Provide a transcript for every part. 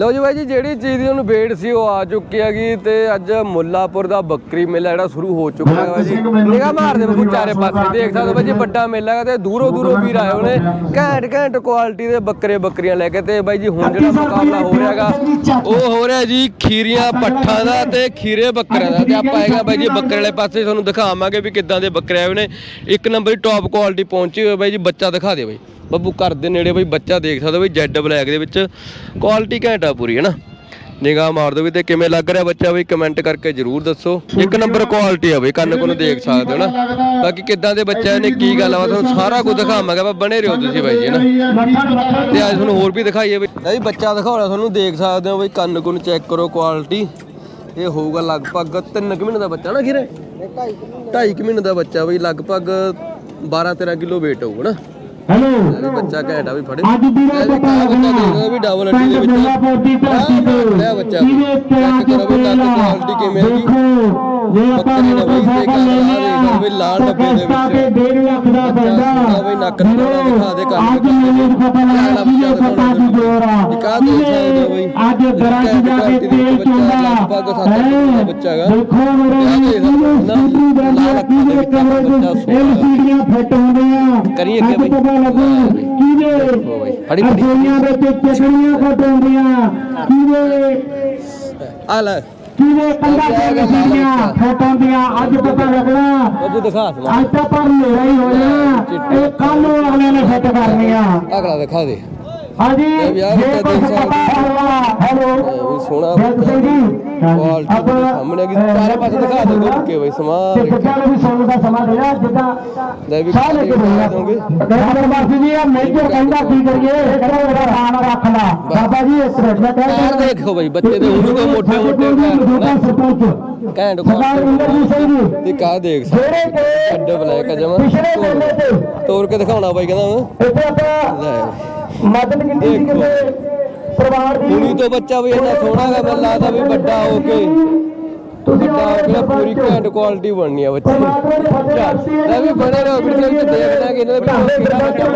ਲਓ ਜੀ ਬਾਈ ਜੀ ਜਿਹੜੀ ਚੀਜ਼ ਦੀ ਉਹਨੂੰ ਵੇਟ ਸੀ ਉਹ ਆ ਚੁੱਕੀ ਹੈਗੀ ਤੇ ਅੱਜ ਮੁੱਲਾਪੁਰ ਦਾ ਬੱਕਰੀ ਮੇਲਾ ਜਿਹੜਾ ਸ਼ੁਰੂ ਹੋ ਚੁੱਕਾ ਹੈ ਬਾਈ ਜੀ। ਨਿਗਾਹ ਮਾਰਦੇ ਬੱਬੂ ਚਾਰੇ ਪਾਸੇ ਦੇਖ ਸਕਦੇ ਬਾਈ ਜੀ ਵੱਡਾ ਮੇਲਾ ਹੈ ਤੇ ਦੂਰੋਂ ਦੂਰੋਂ ਵੀਰ ਆਏ ਹੋਣੇ। ਘੈਂਟ ਘੈਂਟ ਕੁਆਲਿਟੀ ਦੇ ਬੱਕਰੇ ਬੱਕਰੀਆਂ ਲੈ ਕੇ ਤੇ ਬਾਈ ਜੀ ਹੁਣ ਜਿਹੜਾ ਮੁਕਾਬਲਾ ਹੋ ਰਿਹਾਗਾ ਉਹ ਹੋ ਰਿਹਾ ਜੀ ਖੀਰੀਆਂ ਪੱਠਾਂ ਦਾ ਤੇ ਖੀਰੇ ਬੱਕਰਿਆਂ ਦਾ। ਤੇ ਆਪਾਂ ਹੈਗਾ ਬਾਈ ਜੀ ਬੱਕਰੇ ਵਾਲੇ ਪਾਸੇ ਤੁਹਾਨੂੰ ਦਿਖਾਵਾਂਗੇ ਵੀ ਕਿੱਦਾਂ ਦੇ ਬੱਕਰੇ ਆਏ ਨੇ। ਇੱਕ ਨੰਬਰ ਟੌਪ ਕੁਆਲਿਟੀ ਪਹੁੰਚੀ ਹੋਈ ਬਾਈ ਜੀ ਬੱਚਾ ਦਿਖਾ ਦੇ ਬਾਈ। ਬੱਬੂ ਘਰ ਦੇ ਨੇੜੇ ਬਈ ਬੱਚਾ ਦੇਖ ਸਕਦੇ ਹੋ ਜੈਡ ਬਲੈਕ ਦੇ ਵਿੱਚ। ਕੁਆਲਿਟੀ ਘੈਂਟ ਆ ਪੂਰੀ, ਹੈ ਨਾ? ਨਿਗਾਹ ਮਾਰ ਦਿਓ ਵੀ ਤੇ ਕਿਵੇਂ ਲੱਗ ਰਿਹਾ ਬੱਚਾ ਵੀ ਕਮੈਂਟ ਕਰਕੇ ਜਰੂਰ ਦੱਸੋ। ਇੱਕ ਨੰਬਰ ਕੁਆਲਿਟੀ ਆ ਬਈ, ਕੰਨ ਕੋਲ ਦੇਖ ਸਕਦੇ ਹੋ ਨਾ। ਬਾਕੀ ਕਿੱਦਾਂ ਦੇ ਬੱਚਿਆਂ ਨੇ ਕੀ ਗੱਲ ਆ ਤੁਹਾਨੂੰ ਸਾਰਾ ਕੁਝ ਦਿਖਾਵਾਂਗਾ ਬਾ ਬਣੇ ਰਹੋ ਤੁਸੀਂ ਬਾਈ ਜੀ ਨਾ? ਤੇ ਅੱਜ ਤੁਹਾਨੂੰ ਹੋਰ ਵੀ ਦਿਖਾਈਏ ਬਈ। ਇਹ ਵੀ ਬੱਚਾ ਦਿਖਾਉਣਾ ਤੁਹਾਨੂੰ ਦੇਖ ਸਕਦੇ ਹੋ ਬਈ, ਕੰਨ ਕੋਲ ਚੈੱਕ ਕਰੋ ਕੁਆਲਿਟੀ ਇਹ ਹੋਊਗਾ ਲਗਭਗ 3 ਕੁ ਮਹੀਨੇ ਦਾ ਬੱਚਾ ਨਾ ਖੀਰੇ 2.5 ਕੁ ਮਹੀਨੇ ਦਾ ਬੱਚਾ ਬਈ, ਲਗਭਗ 12 13 ਕਿਲੋ weight ਹੋਊਗਾ ਨਾ। ਹੈਲੋ ਇਹ ਬੱਚਾ ਘੈਂਟਾ ਵੀ ਫੜੇ ਅੱਜ ਵੀਰੇ ਇਹ ਵੀ ਪਤਾ ਲੱਗਣਾ ਵੀ ਡਬਲ ਅੱਡੀ ਦੇ ਵਿੱਚ ਮੁੱਲਾਪੁਰ ਦੀ ਧਰਤੀ ਤੇ ਫੜਿਆ ਬੱਚਾ। ਜਿਹਦੇ ਚੈੱਕ ਕਰੋ ਵੀ ਲੱਗ ਕੁਆਲਿਟੀ ਕਿਵੇਂ ਹੈਗੀ ਦੇਖੋ ਜੇ ਆਪਾਂ ਤੇ ਮੋਟਰਸਾਈਕਲ ਗੱਲ ਆ ਲੈਣੇ ਦੇਖੋ ਵੀ ਲਾਲ ਡੱਬੇ ਦੇ ਵਿੱਚ। ਤੇ 1.5 ਲੱਖ ਦਾ ਪੈਂਦਾ ਬਈ ਨੱਕ ਦਿਖਾ ਦੇ ਕੰਨ ਅੱਜ। ਮੈਨੂੰ ਪਤਾ ਲੱਗਾ ਬੱਚਾ ਕਿਹਦੇ ਪਤਾ ਦੀ ਜੋਰ। ਅੱਜ ਚ ਜਾ ਕੇ ਤੇਲ ਚੁੰਦਾ। ਬੱਚਾ ਹੈਗਾ। ਦੇਖੋ ਦੇ ਕਮਰੇ ਚ। ਐਲਸੀਡੀਆਂ ਫਿੱਟ ਹੁੰਦੀਆਂ ਕਰੀਏ ਅੱਗੇ ਅੱਜ ਬਈ। ਪਤਾ ਲੱਗੂ। ਕਿਹਦੇ ਫਿੱਟ ਹੁੰਦੀਆਂ ਕਿਹਦੇ ਆ ਲੈ। ਕਿਹਦੇ ਫਿੱਟ ਹੁੰਦੀਆਂ ਅੱਜ ਲੱਗਣਾ ਦਿਖਾ ਅੱਜ ਤਾਂ ਪਰ ਹਨੇਰਾ ਹੀ ਹੋ ਜਾਣਾ ਇਹ ਕੱਲ ਨੂੰ ਅਗਲੇ ਨੇ ਫਿੱਟ ਕਰਨੀਆਂ। ਅਗਲਾ ਦਿਖਾ ਦੇ। ਹਾਂਜੀ ਜੇ ਪਤਾ ਵੀ ਸੋਹਣਾ ਜੈਦ ਸਿੰਘ ਜੀ। ਕੁਆਲਿਟੀ ਦੇ ਸਾਹਮਣੇ ਕੀ ਚਾਰੇ ਪਾਸੇ ਦਿਖਾ ਦੇ ਗੁੱਟ ਕੇ ਬਈ ਸਮਾਨ ਤੇ ਬੱਚਾ ਨੂੰ ਵੀ ਸੌਣ ਦਾ ਸਮਾਂ ਦੇਣਾ ਜਿੱਦਾਂ ਲੈ ਵੀ ਸਾਹ ਲੈ ਕੇ ਬੋਲਣਾ ਦੋਗੇ ਡਾਕਟਰ ਬਾਸੀ ਜੀ ਇਹ ਮੇਜਰ ਕਹਿੰਦਾ ਕੀ ਕਰੀਏ ਇਹ ਕਹਿੰਦਾ ਮੇਰਾ ਖਾਣ ਰੱਖ ਲਾ ਬਾਬਾ ਜੀ ਇਸ ਤਰ੍ਹਾਂ ਮੈਂ ਪੈਰ ਕਹਿੰਦਾ ਦੇਖੋ ਬਈ ਬੱਚੇ ਦੇ ਉਹਨੂੰ ਕੋ ਮੋਟੇ ਮੋਟੇ ਮੌਜੂਦਾ ਪੈਰ ਸਰਪੰਚ ਘੈਂਟ ਸਰਦਾਰ ਇੰਦਰਜੀਤ ਸਿੰਘ ਜੀ ਤੇ ਕਾ ਦੇਖ ਸਕਦੇ ਅੱਡੇ ਬਲੈਕ ਜਮਾ। ਤੋੜ ਕੇ ਦਿਖਾਉਣਾ ਬਾਈ ਕਹਿੰਦਾ ਇੱਥੇ ਆਪਾਂ ਮਦਦ ਕੀਤੀ ਸੀ ਕਿਸੇ ਪਰਿਵਾਰ ਦੀ ਹੁਣੀ ਤੋਂ ਬੱਚਾ ਵੀ ਇੰਨਾ ਸੋਹਣਾ ਹੈਗਾ ਮੈਨੂੰ ਲੱਗਦਾ ਵੀ ਵੱਡਾ ਹੋ ਕੇ ਤੁਸੀਂ ਵੱਡਾ ਹੋ ਕੇ ਨਾ ਪੂਰੀ ਘੈਂਟ ਕੁਆਲਿਟੀ ਬਣਨੀ ਆ ਬੱਚੇ ਦੇ। ਲੈ ਵੀ ਬਣੇ ਰਹੋ ਵੀਡੀਓ ਵਿੱਚ ਦੇਖਦਾ ਕਿ ਇਹਨਾਂ ਦੇ ਬੱਚਾ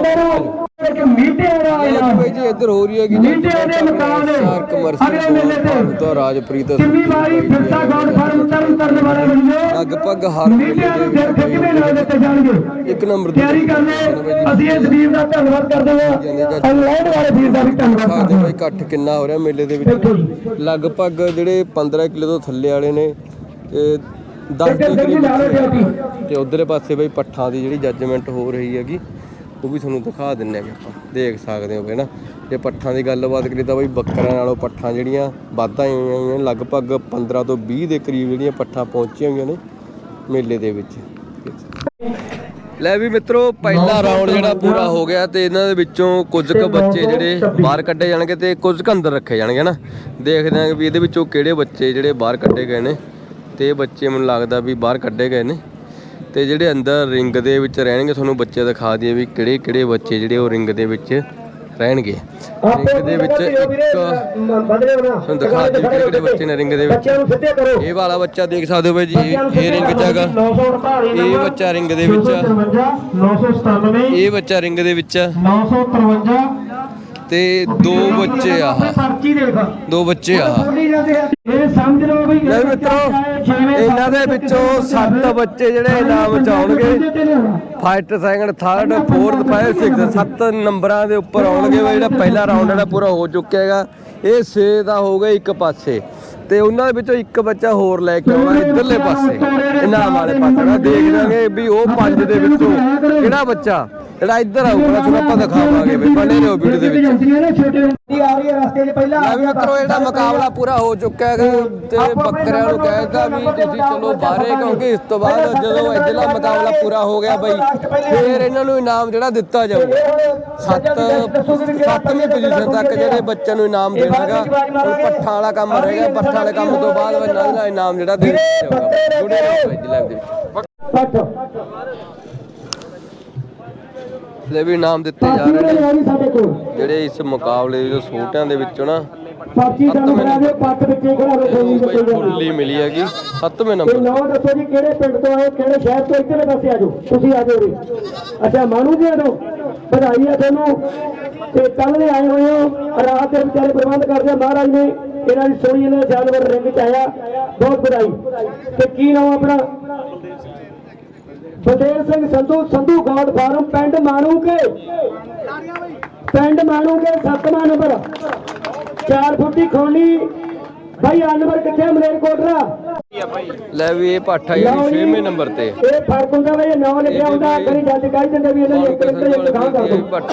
ਬੈਠਾ ਇੱਕ ਮੀਟੇ ਦਾ ਜੀ ਬਾਈ ਜੀ ਇੱਧਰ ਹੋ ਰਹੀ ਹੈ ਕਿ ਨੀਚੇ ਦੇ ਮਕਾਨ ਅਗਲੇ ਮੇਲੇ ਤੇ ਤੋਂ ਰਾਜਪ੍ਰੀਤ ਕਿੰਨੀ ਵਾਰੀ ਫਿਰਤਾ ਗੌਡ ਫਾਰਮ ਤਰਨ ਤਰਨ ਵਾਲੇ ਬੰਦੇ ਲਗਭਗ ਹਰ ਨੀਚੇ ਦੇ ਦਿਲ ਤੇ ਕਿਵੇਂ ਲਾ ਦਿੱਤੇ ਜਾਣਗੇ? ਇੱਕ ਨੰਬਰ ਦੀ ਤਿਆਰੀ ਕਰਨੇ ਅਸੀਂ ਇਸ ਵੀਰ ਦਾ ਧੰਨਵਾਦ ਕਰਦੇ ਹਾਂ। ਇੰਗਲੈਂਡ ਵਾਲੇ ਵੀਰ ਦਾ ਵੀ ਧੰਨਵਾਦ ਕਰਦੇ ਹਾਂ। ਇਕੱਠ ਕਿੰਨਾ ਹੋ ਰਿਹਾ ਮੇਲੇ ਦੇ ਵਿੱਚ। ਲਗਭਗ ਜਿਹੜੇ 15 ਕਿਲੋ ਤੋਂ ਥੱਲੇ ਵਾਲੇ ਨੇ ਤੇ 10 ਦੇ ਸਿੰਘ ਜੀ ਕਰੀਬ ਲਾ ਲਓ ਡਿਊਟੀ ਤੇ ਉਧਰਲੇ ਪਾਸੇ ਬਈ ਪੱਠਾਂ ਦੀ ਜਿਹੜੀ ਜੱਜਮੈਂਟ ਹੋ ਰਹੀ ਹੈਗੀ। ਉਹ ਵੀ ਤੁਹਾਨੂੰ ਦਿਖਾ ਦਿੰਨੇ ਆ ਆਪਾਂ ਦੇਖ ਸਕਦੇ ਹੋ ਨਾ ਜੇ ਪੱਠਾਂ ਦੀ ਗੱਲਬਾਤ ਕਰੀ ਤਾਂ ਬਈ ਬੱਕਰਾਂ ਨਾਲੋਂ ਪੱਠਾਂ ਜਿਹੜੀਆਂ ਵੱਧ ਹੋਈਆਂ ਨੇ ਲਗਭਗ 15 ਤੋਂ 20 ਦੇ ਕਰੀਬ ਜਿਹੜੀਆਂ ਪੱਠਾਂ ਪਹੁੰਚੀਆਂ ਹੋਈਆਂ ਨੇ ਮੇਲੇ ਦੇ ਵਿੱਚ। ਲੈ ਵੀ ਮਿੱਤਰੋ ਪਹਿਲਾ ਰਾਉਂਡ ਜਿਹੜਾ ਪੂਰਾ ਹੋ ਗਿਆ ਤੇ ਇਹਨਾਂ ਦੇ ਵਿੱਚੋਂ ਕੁਝ ਕੁ ਬੱਚੇ ਜਿਹੜੇ ਬਾਹਰ ਕੱਢੇ ਜਾਣਗੇ ਤੇ ਕੁਝ ਕੁ ਅੰਦਰ ਰੱਖੇ ਜਾਣਗੇ ਨਾ ਦੇਖਦੇ ਆਂ ਵੀ ਇਹਦੇ ਵਿੱਚੋਂ ਕਿਹੜੇ ਬੱਚੇ ਜਿਹੜੇ ਬਾਹਰ ਕੱਢੇ ਗਏ ਨੇ ਤੇ ਇਹ ਬੱਚੇ ਮੈਨੂੰ ਲੱਗਦਾ ਵੀ ਬਾਹਰ ਕੱਢੇ ਗਏ ਨੇ। ਤੇ ਜਿਹੜੇ ਅੰਦਰ ਰਿੰਗ ਦੇ ਵਿੱਚ ਰਹਿਣਗੇ ਤੁਹਾਨੂੰ ਬੱਚੇ ਦਿਖਾ ਦਈਏ ਵੀ ਕਿਹੜੇ ਕਿਹੜੇ ਬੱਚੇ ਜਿਹੜੇ ਉਹ ਰਿੰਗ ਦੇ ਵਿੱਚ ਰਹਿਣਗੇ। ਰਿੰਗ ਦੇ ਵਿੱਚ ਇੱਕ ਤੁਹਾਨੂੰ ਦਿਖਾ ਦਈਏ ਕਿਹੜੇ ਕਿਹੜੇ ਬੱਚੇ ਨੇ ਰਿੰਗ ਦੇ ਵਿੱਚ। ਇਹ ਵਾਲਾ ਬੱਚਾ ਦੇਖ ਸਕਦੇ ਹੋ ਬਾਈ ਜੀ ਇਹ ਰਿੰਗ 'ਚ ਹੈਗਾ। 948 ਇਹ ਬੱਚਾ ਰਿੰਗ ਦੇ ਵਿੱਚ ਆ। 997 ਇਹ ਬੱਚਾ ਰਿੰਗ ਦੇ ਵਿੱਚ ਆ। 953 ਤੇ ਦੋ ਬੱਚੇ ਦੇਖ। ਦੋ ਬੱਚੇ ਆ ਇਹ ਸਮਝ ਲਓ ਵੀ ਲੈ ਮਿੱਤਰੋ ਇਹਨਾਂ ਦੇ ਵਿੱਚੋਂ ਸੱਤ ਬੱਚੇ ਜਿਹੜੇ ਇਨਾਮ ਚ ਆਉਣਗੇ first second third fourth five six ਸੱਤ ਨੰਬਰਾਂ ਦੇ ਉੱਪਰ ਆਉਣਗੇ ਵੀ ਜਿਹੜਾ ਪਹਿਲਾ ਰਾਉਂਡ ਜਿਹੜਾ ਪੂਰਾ ਹੋ ਚੁੱਕਿਆ ਹੈਗਾ ਇਹ 6 ਦਾ ਹੋ ਗਿਆ ਇੱਕ ਪਾਸੇ। ਤੇ ਉਹਨਾਂ ਦੇ ਵਿੱਚੋਂ ਇੱਕ ਬੱਚਾ ਹੋਰ ਲੈ ਕੇ ਆਉਣਾ ਇਧਰਲੇ ਪਾਸੇ ਇਨਾਮ ਵਾਲੇ ਪਾਸੇ। ਦੇਖ ਲਾਂਗੇ ਵੀ ਉਹ ਪੰਜ ਦੇ ਵਿੱਚੋਂ ਕਿਹੜਾ ਬੱਚਾ? ਜਿਹੜਾ ਇੱਧਰ ਆਊਗਾ ਤੁਹਾਨੂੰ ਆਪਾਂ ਦਿਖਾਵਾਂਗੇ ਵੀ ਬਣੇ ਰਹੋ ਵੀਡੀਓ ਦੇ ਵਿੱਚ। ਛੋਟੇ ਆ ਰਹੀ ਹੈ ਰਸਤੇ 'ਚ ਪਹਿਲਾਂ ਲੈ ਵੀ ਮਿੱਤਰੋ ਜਿਹੜਾ ਮੁਕਾਬਲਾ ਪੂਰਾ ਹੋ ਚੁੱਕਾ ਹੈਗਾ ਤੇ ਬੱਕਰਿਆਂ ਨੂੰ ਕਹਿਤਾ ਵੀ ਤੁਸੀਂ ਚਲੋ ਬਾਹਰੇ ਕਿਉਂਕਿ ਇਸ ਤੋਂ ਬਾਅਦ ਜਦੋਂ ਇਧਰਲਾ ਮੁਕਾਬਲਾ ਪੂਰਾ ਹੋ ਗਿਆ ਬਈ ਫੇਰ ਇਹਨਾਂ ਨੂੰ ਇਨਾਮ ਜਿਹੜਾ ਦਿੱਤਾ ਜਾਊਗਾ। ਸੱਤ ਸੱਤਵੀਂ ਪੋਜੀਸ਼ਨ ਤੱਕ ਜਿਹੜੇ ਬੱਚਿਆਂ ਨੂੰ ਇਨਾਮ ਦੇਣਾਗਾ ਹੁਣ ਪੱਠਾ ਵਾਲਾ ਕੰਮ ਰਹੇਗਾ ਪੱਠਾ ਵਾਲੇ ਕੰਮ ਤੋਂ ਬਾਅਦ ਇਹਨਾਂ ਦਾ ਇਨਾਮ ਜਿਹੜਾ ਦੇ ਦਿੱਤਾ ਜਾਊਗਾ ਜੁੜੇ ਰਹੋ ਜੀ ਲਾਈਵ ਦੇ ਵਿੱਚ। ਪੱਟ ਲੈ ਵੀ ਇਨਾਮ ਦਿੱਤੇ ਜਾ ਰਹੇ ਨੇ। ਜਿਹੜੇ ਇਸ ਮੁਕਾਬਲੇ ਦੇ ਛੋਟਿਆਂ ਦੇ ਵਿੱਚੋਂ ਨਾ ਪਰਚੀ ਦਾ ਬਣਾ ਦਿਓ ਪੱਟ ਵਿੱਚੇ ਖੜਾ ਰੱਖੋ ਜੀ ਬਈ ਫੁੱਲੀ ਮਿਲੀ ਹੈਗੀ। ਸੱਤਵੇਂ ਤੇ ਨੰਬਰ ਨਾਮ ਦੱਸੋ ਜੀ ਕਿਹੜੇ ਪਿੰਡ ਤੋਂ ਆਏ ਕਿਹੜੇ ਸ਼ਹਿਰ ਤੋਂ ਇੱਧਰਲੇ ਪਾਸੇ ਆ ਜਾਓ। ਤੁਸੀਂ ਆ ਜਾਓ ਜੀ ਅੱਛਾ ਮਾਨੂ ਜੀ ਵਧਾਈ ਆ ਤੁਹਾਨੂੰ। ਤੇ ਕੱਲ ਦੇ ਆਏ ਹੋਏ ਹੋ ਰਾਤ ਦੇ ਵਿਚਾਰੇ ਪ੍ਰਬੰਧ ਕਰਦੇ ਆ ਮਹਾਰਾਜ ਨੇ। ਇਹਨਾਂ ਦੀ ਸੋਹਣੀ ਇਹਨਾਂ ਜਾਨਵਰ ਰਿੰਗ ਚ ਆਇਆ। ਬਹੁਤ ਵਧਾਈ। ਤੇ ਕੀ ਨਾਮ ਆਪਣਾ? ਬਤੇਰ ਸਿੰਘ ਸੰਧੂ ਸੰਧੂ ਗੌਡ ਫਾਰਮ, ਪਿੰਡ ਮਾਣੂ ਕੇ ਪਿੰਡ ਮਾਣੂ ਕੇ ਸੱਤਵਾਂ ਨੰਬਰ। 4 ਫੁੱਟੀ ਖੋਲੀ। ਭਾਈ ਆ ਨੰਬਰ ਕਿੱਥੇ ਮਲੇਰਕੋਟਲਾ? ਲੈ ਵੀ ਇਹ ਪਾਠਾ ਜੀ ਲਓ ਜੀ, 6ਵੇਂ ਨੰਬਰ ਤੇ। ਇਹ ਫ਼ਰਕ ਹੁੰਦਾ ਵੇ ਨਾਂ ਲਿਖਿਆ ਹੁੰਦਾ ਕਰੀ ਜੱਜ ਕਹਿ ਦਿੰਦੇ ਵੀ ਇਹਨਾਂ ਨੇ ਇੱਕ ਇੱਕ ਗਾਂ ਕਰ ਇਹ ਦੋ ਪੱਠ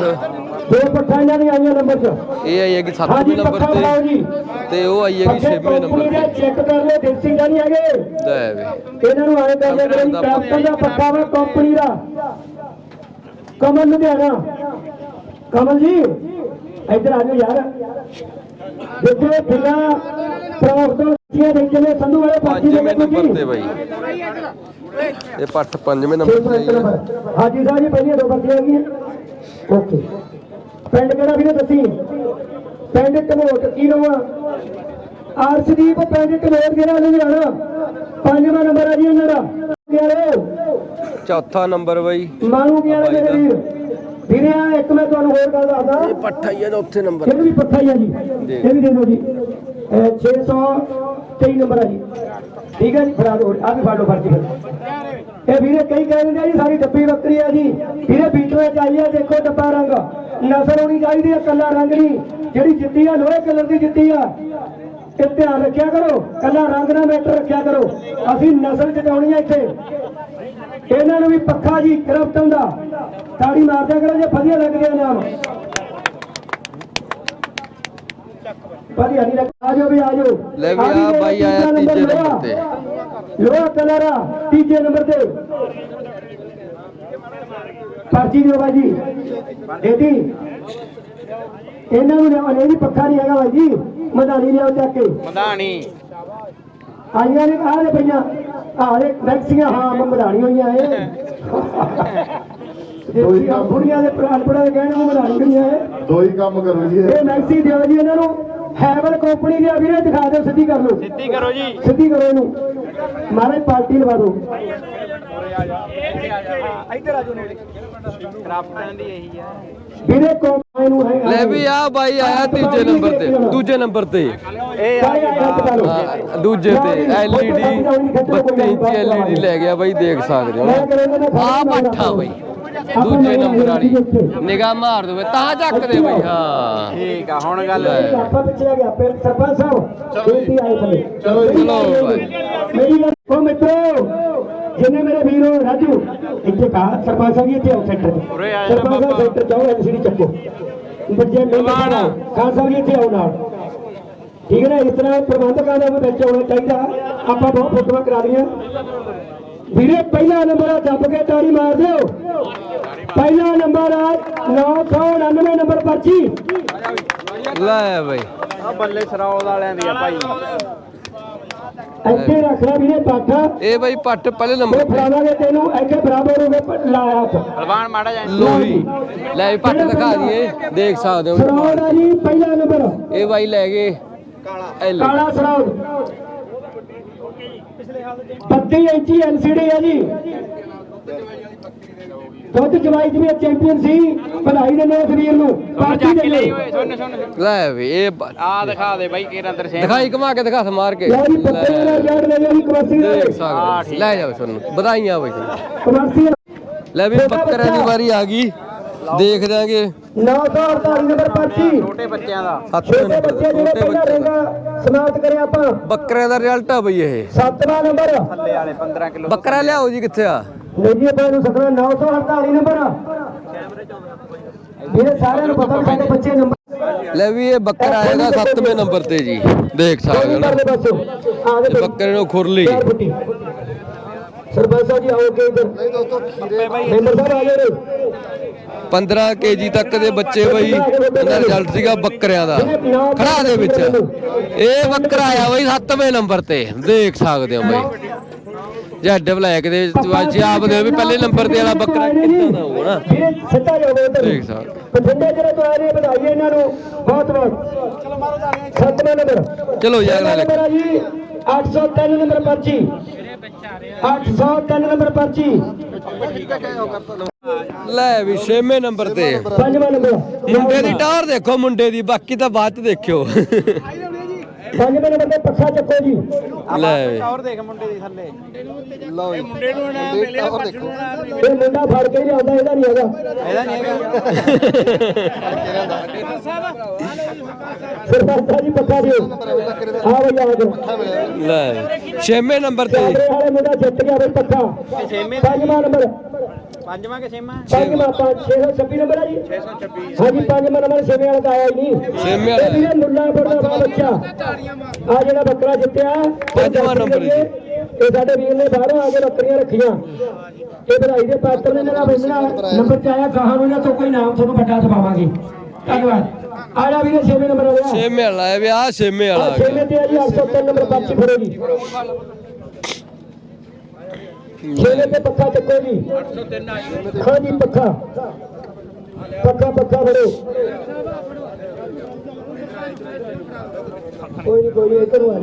ਦੋ ਪੱਠਾਂ ਇਹਨਾਂ ਦੀਆਂ ਆਈਆਂ ਨੰਬਰ 'ਚ। ਇਹ ਆਈ ਹੈਗੀ 7ਵੇਂ ਹਾਂਜੀ ਨੰਬਰ ਤੇ। ਤੇ ਉਹ ਆਈ ਹੈਗੀ 6ਵੇਂ ਨੰਬਰ ਤੇ। ਚੈੱਕ ਕਰ ਲਿਓ ਦੇਸੀ ਗਾ ਨਹੀਂ ਹੈਗੇ। ਲੈ ਵੇ। ਇਹਨਾਂ ਨੂੰ ਆਏ ਲਿਆ ਕਰੋ ਕੈਪਟਨ ਦਾ ਪੱਖਾ ਵਾ ਕੰਪਨੀ ਦਾ। ਕਮਲ ਲੁਧਿਆਣਾ ਕਮਲ ਜੀ ਇੱਧਰ ਆ ਜਾਓ ਯਾਰ। ਦੇਖੋ ਫਿਲਾ ਪ੍ਰੋਫ ਪੰਜਵੇਂ ਨੰਬਰ ਤੇ ਬਾਈ। ਇਹ ਪੱਠ ਪੰਜਵੇਂ ਨੰਬਰ ਤੇ ਹਾਜੀ ਸਾਹਿਬ ਜੀ ਪਹਿਲੀਆਂ ਦੋ ਬੱਕਰੀਆਂ ਗਈਆਂ ਓਕੇ। ਪਿੰਡ ਕਿਹੜਾ ਵੀਰੇ ਦੱਸੀ? ਪਿੰਡ ਕਨੋਟ ਕੀ ਨਵਾਂ ਆਰਸ਼ਦੀਪ ਪਿੰਡ ਕਨੋਟ ਜਿਹੜਾ ਲੁਧਿਆਣਾ। ਪੰਜਵਾਂ ਨੰਬਰ ਆ ਜੀ ਉਹਨਾਂ ਦਾ। ਚੌਥਾ ਨੰਬਰ ਬਾਈ। ਮਾਨੂ ਗਿਆਰੇ ਮੇਰੇ ਵੀਰ? ਵੀਰੇ ਆ ਇੱਕ ਮੈਂ ਤੁਹਾਨੂੰ ਹੋਰ ਗੱਲ ਦੱਸਦਾ। ਇਹ ਪੱਠਾ ਹੀ ਆ ਉੱਥੇ ਨੰਬਰ। ਇਹ ਵੀ ਪੱਠਾ ਹੀ ਆ ਜੀ। ਇਹ ਵੀ ਦੇ ਦਿਓ ਜੀ। 23 ਨੰਬਰ ਆ ਜੀ। ਠੀਕ ਹੈ ਜੀ, ਫੜਾ ਦੋ, ਆ ਵੀ ਫੜ ਫਰਜੀ ਫਿਰ। ਇਹ ਵੀਰੇ ਕਈ ਕਹਿੰਦੇ ਆ ਜੀ ਸਾਡੀ ਡੱਬੀ ਬੱਕਰੀ ਆ ਜੀ। ਵੀਰੇ ਬੀਟੋਏ ਚਾਹੀਏ, ਦੇਖੋ ਡੱਬਾ ਰੰਗ। ਨਸਲ ਹੋਣੀ ਚਾਹੀਦੀ ਹੈ ਕੱਲਾ ਰੰਗ ਨਹੀਂ। ਜਿਹੜੀ ਜਿੱਤੀ ਆ, ਲੋਹੇ ਕਲਰ ਦੀ ਜਿੱਤੀ ਆ। ਇਹ ਧਿਆਨ ਰੱਖਿਆ ਕਰੋ, ਕੱਲਾ ਰੰਗ ਨਾ ਮੈਟਰ ਰੱਖਿਆ ਕਰੋ। ਅਸੀਂ ਨਸਲ ਜਗਾਉਣੀ ਆ ਇੱਥੇ। ਇਹਨਾਂ ਨੂੰ ਵੀ ਪੱਖਾ ਜੀ, ਕਰਪਟਨ ਦਾ। ਤਾੜੀ ਮਾਰਦਿਆ ਕਰੋ, ਜੇ ਵਧੀਆ ਲੱਗਦੇ ਆ ਨਾਮ। ਵਧੀਆ ਨਹੀਂ ਲੱਗ ਆ ਜਾਓ ਵੀ ਆ ਜਾਓ। ਲੈ ਵੀ ਆ ਬਾਈ ਆਇਆ ਤੀਜੇ ਨੰਬਰ। ਤੇ। ਲੋਹਾ ਕਲਰ ਤੀਜੇ ਨੰਬਰ ਤੇ। ਪਰਚੀ ਦਿਓ ਬਾਈ ਜੀ ਇਹਦੀ ਇਹਨਾਂ ਨੂੰ ਲਿਆਓ ਇਹ ਵੀ ਪੱਖਾ ਨਹੀਂ ਹੈਗਾ ਬਾਈ ਜੀ ਮਧਾਣੀ ਲਿਆਓ ਚੱਕ ਕੇ। ਮਧਾਣੀ। ਆਈਆਂ ਨੇ ਆਹ ਨੇ ਪਈਆਂ। ਆਹ ਨੇ ਵੈਕਸੀਆਂ ਹਾਂ ਮਧਾਣੀ ਹੋਈਆਂ ਇਹ। ਦੇਖੀਆਂ ਬੁੜੀਆਂ ਦੇ ਅਨਪੜਾਂ ਦੇ ਕਹਿਣ ਨੂੰ ਮਧਾਣੀ ਹੋਈਆਂ ਇਹ। ਦੋ ਹੀ ਕੰਮ ਕਰੋ ਜੀ ਇਹ। ਇਹ ਮੈਕਸੀ ਦਿਓ ਜੀ ਇਹਨਾਂ ਨੂੰ। ਹੈਵਲ ਕੰਪਨੀ ਦੀ ਆ ਵੀਰੇ ਦਿਖਾ ਦਿਓ ਸਿੱਧੀ ਕਰ ਲਓ। ਸਿੱਧੀ ਕਰੋ ਜੀ। ਸਿੱਧੀ ਕਰੋ ਇਹਨੂੰ। ਮਹਾਰਾਜ ਪਾਰਟੀ ਲਵਾ ਦਿਓ। ਕਰਾਫਟਾਂ ਦੀ ਇਹੀ ਆ ਵੀਰੇ ਕੰਪਨੀ ਨੂੰ ਹੈ ਲੈ ਵੀ ਆ ਬਾਈ ਆਇਆ ਤੀਜੇ ਨੰਬਰ ਤੇ। ਦੂਜੇ ਨੰਬਰ ਤੇ। ਇਹ ਹਾਂ, ਦੂਜੇ ਤੇ LED 32 ਇੰਚ LED ਲੈ ਗਿਆ ਬਾਈ ਦੇਖ ਸਕਦੇ ਹੋ। ਆ ਪੱਠਾ ਬਾਈ। ਦੂਜੇ ਨੰਬਰ ਵਾਲੀ। ਨਿਗਾਹ ਮਾਰ ਦੋ ਤਾਂ ਚੱਕਦੇ ਬਾਈ ਹਾਂ। ਠੀਕ ਆ ਹੁਣ ਗੱਲ ਆਪਾਂ ਪਿੱਛੇ ਆ ਗਿਆ ਫਿਰ ਸਰਪੰਚ ਸਾਹਿਬ ਬੇਨਤੀ ਆਏ ਥੱਲੇ ਚਲੋ ਜੀ। ਚਲੋ ਮੇਰੀ ਗੱਲ ਉਹ ਮਿੱਤਰੋ ਜਿੰਨੇ ਮੇਰੇ ਵੀਰੋ ਰਾਜੂ ਇੱਥੇ ਕਾ ਸਰਪੰਚ ਸਾਹਿਬ ਜੀ ਇੱਥੇ ਆਓ ਸੈਂਟਰ ਸਰਪੰਚ ਸਾਹਿਬ। ਸੈਂਟਰ ਜਾਓ ਐਲਸੀਡੀ ਚੱਕੋ। ਬੱਚੇ ਨੂੰ ਜਵਾਨ। ਖਾਨ ਸਾਹਿਬ ਜੀ ਇੱਥੇ ਆਓ ਨਾਲ। ਠੀਕ ਹੈ ਨਾ ਇਸ ਤਰ੍ਹਾਂ ਪ੍ਰਬੰਧਕਾਂ ਦਾ ਵੀ ਵਿੱਚ ਆਉਣਾ ਚਾਹੀਦਾ। ਆਪਾਂ ਬਹੁਤ ਫੋਟੋਆਂ ਕਰਾ ਲਈਆਂ। ਵੀਰੇ ਪਹਿਲਾ ਨੰਬਰ ਆ ਦੱਬ ਕੇ ਤਾੜੀ ਮਾਰ ਦਿਓ। ਪਹਿਲਾ ਨੰਬਰ ਆ 999 ਨੰਬਰ ਪਰਚੀ। ਲੈ ਬਾਈ। ਆ ਬੱਲੇ ਸਰਾਉ ਵਾਲਿਆਂ ਦੀ ਆ ਭਾਈ। ਇੱਥੇ ਰੱਖ ਲੈ ਵੀਰੇ ਪਾਠਾ। ਇਹ ਬਾਈ ਪੱਟ ਪਹਿਲੇ ਨੰਬਰ ਤੇ ਫੜਾਵਾਂਗੇ ਤੈਨੂੰ ਇੱਥੇ ਬਰਾਬਰ ਹੋ ਗਏ ਲਾਇਆ ਹੱਥ। ਹਲਵਾਨ ਮਾੜਾ ਜਾਂ। ਲੋਹੀ ਲੈ ਵੀ ਪੱਟ ਦਿਖਾ ਦਈਏ। ਦੇਖ ਸਕਦੇ ਹੋ। ਸਰੌੜ ਆ ਜੀ ਪਹਿਲਾ ਨੰਬਰ ਇਹ ਬਾਈ ਲੈ ਗਏ। ਕਾਲਾ। ਕਾਲਾ ਸਰੌੜ 32 ਇੰਚੀ ਐਲਸੀਡੀ ਆ ਜੀ। ਦੁੱਧ ਜਵਾਈ ਜੀ ਚੈਂਪੀਅਨ ਸੀ ਵਧਾਈ ਦਿੰਦੇ ਆ ਸਰੀਰ ਨੂੰ। ਪਾਰਟੀ ਦੇ ਲਈ ਲੈ ਵੀ ਇਹ ਆ ਦਿਖਾ ਦੇ ਬਾਈ ਕੇਰਾਂ ਦਰਸ਼ਨ ਦਿਖਾਈ ਘਮਾ ਕੇ ਦਿਖਾ ਸਮਾਰ ਕੇ। ਲਓ ਜੀ ਪੱਤੇ ਵਾਲਾ ਯਾਰ ਲੈ ਜੀ ਕਵਾਸੀ ਦੇ ਹੋ। ਲੈ ਜਾਓ ਤੁਹਾਨੂੰ ਵਧਾਈਆਂ ਬਾਈ ਕਵਾਸੀ ਲੈ ਵੀ ਬੱਕਰਿਆਂ ਦੀ ਵਾਰੀ ਆ ਗਈ। ਦੇਖ ਜਾਗੇ 948 ਨੰਬਰ ਪਰਚੀ ਛੋਟੇ ਬੱਚਿਆਂ ਦਾ। ਛੋਟੇ ਨੰਬਰ ਬੱਚੇ ਜਿਹੜੇ ਛੋਟੇ ਪਹਿਲਾਂ ਬੱਚੇ ਰਿੰਗਾ ਸਮਾਪਤ ਕਰਿਆ ਆਪਾਂ। ਬੱਕਰਿਆਂ ਦਾ ਰਿਜ਼ਲਟ ਆ ਬਈ ਇਹ। ਸੱਤਵਾਂ ਨੰਬਰ। ਥੱਲੇ ਵਾਲੇ 15 ਕਿਲੋ ਬੱਕਰਾ ਲਿਆਓ ਜੀ ਕਿੱਥੇ ਆ? ਨੇਜੀ ਆਪਾਂ ਨੂੰ ਸਕਣਾ 948 ਨੰਬਰ। ਵੀਰੇ ਸਾਰਿਆਂ ਨੂੰ ਪਤਾ ਵੀ ਸਾਡੇ ਬੱਚੇ ਨੰਬਰ। ਲੈ ਵੀ ਇਹ ਬੱਕਰਾ ਆਏਗਾ 7ਵੇਂ ਨੰਬਰ ਤੇ ਜੀ। ਦੇਖ ਸਕਦੇ ਹੋ ਨਾ। ਆ ਇਹ ਬੱਕਰੇ ਨੂੰ ਖੁਰਲੀ। ਫੁੱਟੀ। ਸਰਪੰਚ ਸਾਹਿਬ ਜੀ ਆਓ ਕੇ ਇਧਰ। ਮੈਂਬਰ ਸਾਹਿਬ ਆ ਗਏ ਨੇ। 15 ਕੇਜੀ ਤੱਕ ਦੇ ਬੱਚੇ ਬਈ ਇਹਦਾ ਰਿਜ਼ਲਟ ਸੀਗਾ ਬੱਕਰਿਆਂ ਦਾ। ਖੜਾ ਦੇ ਵਿੱਚ। ਇਹ ਬੱਕਰਾ ਆਇਆ ਬਈ 7ਵੇਂ ਨੰਬਰ ਤੇ। ਦੇਖ ਸਕਦੇ ਹੋ ਬਈ। ਜੱਡ ਬਲੈਕ ਦੇ ਵਿੱਚ ਆਪ ਦੇ ਵੀ ਪਹਿਲੇ ਨੰਬਰ ਤੇ ਵਾਲਾ ਬੱਕਰਾ ਕਿੱਦਾਂ ਦਾ ਹੋਣਾ ਸਿੱਧਾ ਜਾਓ ਉਧਰ ਦੇਖ ਸਕਦੇ ਬਠਿੰਡੇ ਜਿਹੜੇ ਤੋਂ ਆ ਰਹੇ ਵਧਾਈ ਇਹਨਾਂ ਨੂੰ। ਬਹੁਤ ਬਹੁਤ। ਸੱਤਵਾਂ ਨੰਬਰ। ਚਲੋ ਜੀ ਅਗਲਾ ਲੈ ਨੰਬਰ ਆ ਜੀ। 803 ਨੰਬਰ ਪਰਚੀ। 803 ਨੰਬਰ ਪਰਚੀ। ਲੈ ਵੀ 6ਵੇਂ ਨੰਬਰ ਤੇ। ਨੰਬਰ। ਮੁੰਡੇ ਦੀ ਟਾਰ ਦੇਖੋ ਮੁੰਡੇ ਦੀ ਬਾਕੀ ਤਾਂ ਬਾਅਦ ਚ ਦੇਖਿਓ। ਪੰਜਵੇਂ ਨੰਬਰ ਤੇ ਪੱਖਾ ਚੱਕੋ ਜੀ। ਲੈ ਵੀ। ਹੋਰ ਦੇਖ ਮੁੰਡੇ ਦੀ ਥੱਲੇ। ਇਹ ਮੁੰਡਾ ਫੜ ਕੇ ਲਿਆਉਂਦਾ ਇਹਦਾ ਨਹੀਂ ਹੈਗਾ। ਇਹਦਾ ਨਹੀਂ ਹੈਗਾ। ਸਰਪੰਚਾ ਜੀ ਪੱਖਾ ਦਿਓ। ਆ ਬਈ ਆ ਜਾਓ ਲੈ। 6ਵੇਂ ਨੰਬਰ ਤੇ। ਵਾਲੇ ਮੁੰਡਾ ਜਿੱਤ ਗਿਆ ਬਈ ਪੱਖਾ ਛੇਵੇਂ ਪੰਜਵਾਂ ਨੰਬਰ। ਪੰਜਵਾਂ ਕਿ ਛੇਵਾਂ? ਪੰਜਵਾਂ ਪੰਜ 626 ਨੰਬਰ ਆ ਜੀ। 626 ਹਾਂਜੀ ਪੰਜਵਾਂ ਨੰਬਰ ਛੇਵੇਂ ਵਾਲਾ ਤਾਂ ਆਇਆ ਹੀ ਨਹੀਂ। ਛੇਵੇਂ ਵਾਲਾ। ਇਹ ਵੀਰੇ ਮੁੱਲਾਂਪੁਰ ਦਾ ਬੱਚਾ। ਆ ਜਿਹੜਾ ਬੱਕਰਾ ਜਿੱਤਿਆ ਪੰਜਵਾਂ ਨੰਬਰ ਜੀ। ਇਹ ਸਾਡੇ ਵੀਰ ਨੇ ਬਾਹਰੋਂ ਆ ਕੇ ਬੱਕਰੀਆਂ ਰੱਖੀਆਂ। ਇਹ ਵਧਾਈ ਦੇ ਪਾਤਰ ਨੇ ਮੇਰਾ ਬੰਦਣਾ ਨੰਬਰ ਚ ਆਇਆ ਗਾਹਾਂ ਨੂੰ ਇਹਨਾਂ ਤੋਂ ਕੋਈ ਨਾਮ ਤੁਹਾਨੂੰ ਵੱਡਾ ਦਵਾਵਾਂਗੇ ਧੰਨਵਾਦ। ਆ ਜਾ ਵੀਰੇ ਛੇਵੇਂ ਨੰਬਰ ਆ ਗਿਆ 6ਵੇਂ ਵਾਲਾ ਹੈ ਵੀ ਆ 6ਵੇਂ ਵਾਲਾ ਆ ਛੇਵੇਂ ਤੇ ਆ ਜੀ 803 ਨੰਬਰ ਪਰਚੀ ਫੜੋ ਜੀ। ਛੇਵੇਂ ਤੇ ਪੱਖਾ ਚੱਕੋ ਜੀ 803 ਹਾਂ ਜੀ ਪੱਖਾ। ਪੱਖਾ ਪੱਖਾ ਫੜੋ। ਕੋਈ ਨਹੀਂ ਕੋਈ ਇੱਧਰ ਆ।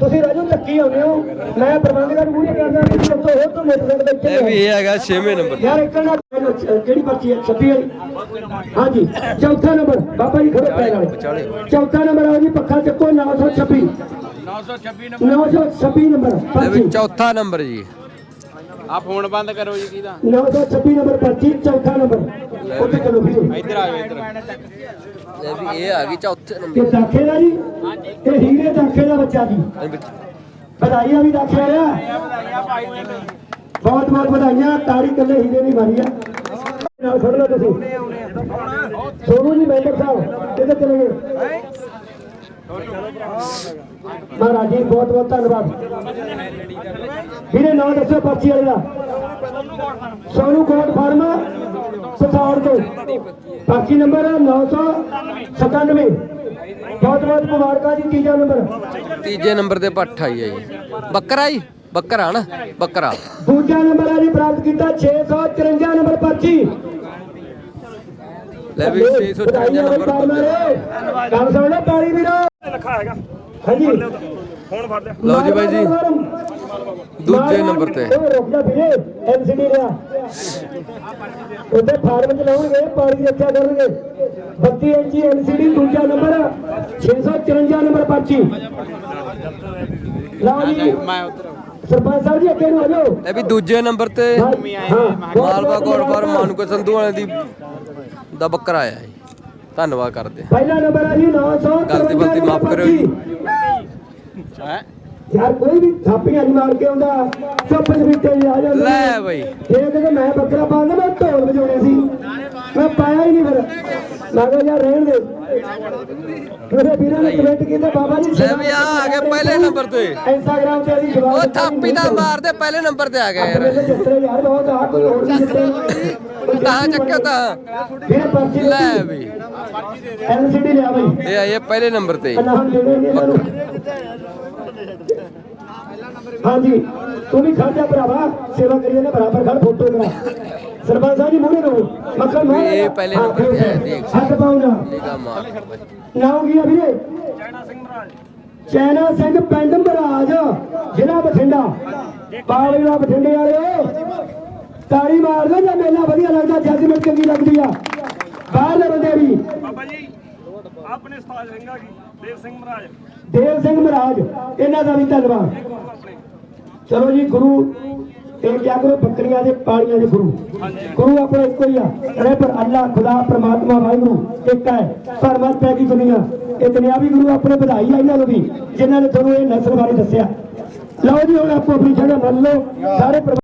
ਤੁਸੀਂ ਰਾਜੂ ਚੱਕੀ ਆਉਂਦੇ ਹੋ। ਮੈਂ ਪ੍ਰਬੰਧਕਾਂ ਨੂੰ ਮੂਹਰੇ ਕਰਦਾ ਕਿ ਤੁਸੀਂ ਉੱਥੋਂ ਹੋਰ ਤੋਂ ਮੋਟਰਸਾਈਕਲ ਤੇ ਇਹ ਵੀ ਹੈਗਾ 6ਵੇਂ ਨੰਬਰ। ਯਾਰ ਇੱਕ ਨਾ ਕਿਹੜੀ ਪਰਚੀ ਹੈ 26 ਵਾਲੀ। ਹਾਂਜੀ ਚੌਥਾ ਨੰਬਰ। ਬਾਬਾ ਜੀ ਖੜੋ ਪੈਰ ਵਾਲੇ। ਚੌਥਾ ਨੰਬਰ ਆ ਜੀ ਪੱਖਾ ਚੱਕੋ 926 926 926 ਨੰਬਰ। ਇਹ ਪਰਚੀ ਵੀ ਚੌਥਾ ਨੰਬਰ ਜੀ। ਆ ਫੋਨ ਬੰਦ ਕਰੋ ਜੀ ਕਿਹਦਾ? 926 ਨੰਬਰ ਪਰਚੀ ਚੌਥਾ ਨੰਬਰ। ਉੱਥੇ ਚਲੋ ਵੀਰੋ ਇੱਧਰ ਆ ਜਾਓ ਇੱਧਰ। ਇਹ ਵੀ ਇਹ ਆ ਗਈ ਚੌਥੇ ਇਹ ਦਾਖੇ ਦਾ ਜੀ। ਇਹ ਹੀਰੇ ਦਾਖੇ ਦਾ ਬੱਚਾ ਜੀ। ਨੰਬਰ ਵਧਾਈਆਂ ਵੀ ਦਾਖੇ ਵਾਲਿਆ ਬਹੁਤ ਬਹੁਤ ਵਧਾਈਆਂ। ਤਾੜੀ ਕੱਲੇ ਹੀਰੇ ਨਹੀਂ ਮਾਰੀ ਆ। ਨਾਲ ਫੜ ਲਓ ਤੁਸੀਂ। ਸੋਨੂ ਜੀ ਮੈਂਬਰ ਸਾਹਿਬ ਕਿੱਥੇ ਚਲੇ ਗਏ? ਮਹਾਰਾਜ ਜੀ ਬਹੁਤ ਬਹੁਤ ਧੰਨਵਾਦ। ਵੀਰੇ ਨਾਮ ਦੱਸੋ ਪਰਚੀ ਵਾਲੇ ਦਾ। ਸੋਨੂ ਕੋਟ ਫਾਰਮ ਸਸਾੜ ਤੋਂ। ਪਰਚੀ ਨੰਬਰ 997 ਬਹੁਤ ਬਹੁਤ ਮੁਬਾਰਕਾਂ ਜੀ ਤੀਜਾ ਨੰਬਰ। ਤੀਜੇ ਨੰਬਰ ਤੇ ਪੱਠ ਆਈ ਹੈ ਜੀ। ਬੱਕਰਾ ਜੀ ਬੱਕਰਾ ਨਾ ਬੱਕਰਾ। ਦੂਜਾ ਨੰਬਰ ਹੈ ਜੀ ਪ੍ਰਾਪਤ ਕੀਤਾ 653 ਨੰਬਰ ਪਰਚੀ। ਲੈ ਵੀ 653 ਨੰਬਰ ਨੰਬਰ। ਗੱਲ ਸੁਣ ਪਾਣੀ ਵੀਰੋ। ਲਿਖਾ ਹੈਗਾ। ਹਾਂਜੀ। ਫੋਨ ਫੜ ਲਿਆ। ਲਓ ਜੀ ਬਾਈ ਜੀ। ਦੂਜੇ ਨੰਬਰ ਤੇ। ਉਹ ਰੁਕ ਜਾ ਵੀਰੇ ਐਨਸੀਡੀ ਰਿਆ ਉਹਦੇ ਫਾਰਮ ਚ ਲਾਉਣਗੇ ਪਾਣੀ ਰੱਖਿਆ ਕਰਨਗੇ। 32 ਇੰਚੀ ਐਨਸੀਡੀ ਦੂਜਾ ਨੰਬਰ 654 ਨੰਬਰ ਪਰਚੀ। ਲਓ ਜੀ। ਮੈਂ ਉੱਧਰ ਸਰਪੰਚ ਸਾਹਿਬ ਜੀ ਅੱਗੇ ਨੂੰ ਆ ਜਾਓ। ਇਹ ਵੀ ਦੂਜੇ ਨੰਬਰ ਤੇ ਹਾਂ ਮਾਲਵਾ ਕੋਟ ਫਾਰਮ ਮਾਨਕੋ ਸੰਧੂ ਵਾਲੇ ਦੀ ਦਾ ਬੱਕਰਾ ਆਇਆ ਜੀ। ਧੰਨਵਾਦ ਕਰਦੇ। ਪਹਿਲਾ ਨੰਬਰ ਹੈ ਜੀ 900 ਗਲਤੀ ਗਲਤੀ ਮਾਫ਼ ਕਰਿਓ ਜੀ। ਹੈ? ਯਾਰ ਕੋਈ ਵੀ ਥਾਪੀਆਂ ਨਹੀਂ ਮਾਰ ਕੇ ਆਉਂਦਾ ਚੁੱਪ ਚਪੀਤੇ ਆ ਜਾਂਦਾ ਲੈ ਬਈ। ਇਹ ਕਿ ਮੈਂ ਬੱਕਰਾ ਪਾਉਂਦਾ ਮੈਂ ਢੋਲ ਵਜਾਉਣੇ ਸੀ। ਮੈਂ ਪਾਇਆ ਹੀ ਨਹੀਂ ਫਿਰ। ਮੈਂ ਕਿਹਾ ਯਾਰ ਰਹਿਣ ਦੇ। ਮੇਰੇ ਵੀਰਾਂ ਨੇ ਕਮੈਂਟ ਕੀਤਾ ਬਾਬਾ ਜੀ ਲੈ ਵੀ ਆ ਆ ਗਏ ਪਹਿਲੇ ਨੰਬਰ ਤੇ। ਇੰਸਟਾਗ੍ਰਾਮ ਤੇ ਅਸੀਂ ਉਹ ਥਾਪੀ ਦਾ ਮਾਰਦੇ ਪਹਿਲੇ ਨੰਬਰ ਤੇ ਆ ਗਏ ਯਾਰ। ਮੇਰੇ ਜਿੱਤਰੇ ਯਾਰ ਬਹੁਤ ਆ ਕੋਈ ਹੋਰ ਨਹੀਂ ਜਿੱਤੇ ਤਾਂ ਚੱਕਿਆ ਤਾਂ। ਫਿਰ ਪਰਚੀ ਲੈ ਵੀ। ਐਲਸੀਡੀ ਲਿਆ ਬਈ ਇਹ ਆਏ ਪਹਿਲੇ ਨੰਬਰ ਤੇ। ਹਾਂਜੀ। ਤੂੰ ਵੀ ਖੜ ਜਾ ਭਰਾਵਾ। ਸੇਵਾ ਕਰੀਏ ਨਾ ਬਰਾਬਰ ਖੜ ਫੋਟੋ ਕਰਾ। ਸਰਪੰਚ ਸਾਹਿਬ ਜੀ ਮੂਹਰੇ ਰਹੋ। ਮੱਖਣ ਮਾਰ। ਇਹ ਪਹਿਲੇ ਨੰਬਰ ਤੇ ਹੈ, ਦੇਖ। ਹੱਥ ਪਾਉ ਨਾ। ਨਿਗਾ ਮਾਰ। ਨਾਮ ਕੀ ਆ ਵੀਰੇ? ਚੈਨਾ ਸਿੰਘ ਪਿੰਡ ਮਹਾਰਾਜ ਜ਼ਿਲ੍ਹਾ ਬਠਿੰਡਾ। ਬਾਵਲਾ ਬਠਿੰਡੇ ਵਾਲੇ ਤਾੜੀ ਮਾਰਦੇ ਜਾਂ ਮੇਲਾ ਵਧੀਆ ਲੱਗਦਾ ਜੱਜਮੈਂਟ ਚੰਗੀ ਲੱਗਦੀ ਆ। ਬਾਹਰਲੇ ਬੰਦੇ ਵੀ। ਬਾਬਾ ਜੀ ਆਪਣੇ ਉਸਤਾਦ ਸਿੰਘਾ ਜੀ ਦੇਵ ਸਿੰਘ ਮਹਾਰਾਜ। ਦੇਵ ਸਿੰਘ ਮਹਾਰਾਜ ਇਹਨਾਂ ਦਾ ਵੀ ਧੰਨਵਾਦ। ਚਲੋ ਜੀ ਗੁਰੂ ਇਹ ਕਿਆ ਕਰੋ ਬੱਕਰੀਆਂ ਦੇ ਪਾਣੀਆਂ ਦੇ ਗੁਰੂ। ਗੁਰੂ ਆਪਣਾ ਇੱਕੋ ਹੀ ਆ। ਰਹਿਬਰ ਅੱਲਾ ਖੁਦਾ ਪ੍ਰਮਾਤਮਾ ਵਾਹਿਗੁਰੂ ਇੱਕ ਹੈ ਪਰਮਤ ਪੈ ਗਈ ਦੁਨੀਆ। ਇਹ ਦੁਨਿਆਵੀ ਗੁਰੂ ਆਪਣੇ ਵਧਾਈ ਆ ਇਹਨਾਂ ਨੂੰ ਵੀ ਜਿਨ੍ਹਾਂ ਨੇ ਤੁਹਾਨੂੰ ਇਹ ਨਸਲ ਬਾਰੇ ਦੱਸਿਆ। ਲਓ ਜੀ ਹੁਣ ਆਪੋ ਆਪਣੀ ਜਗ੍ਹਾ ਮੰਨ ਲਓ। ਸਾਰੇ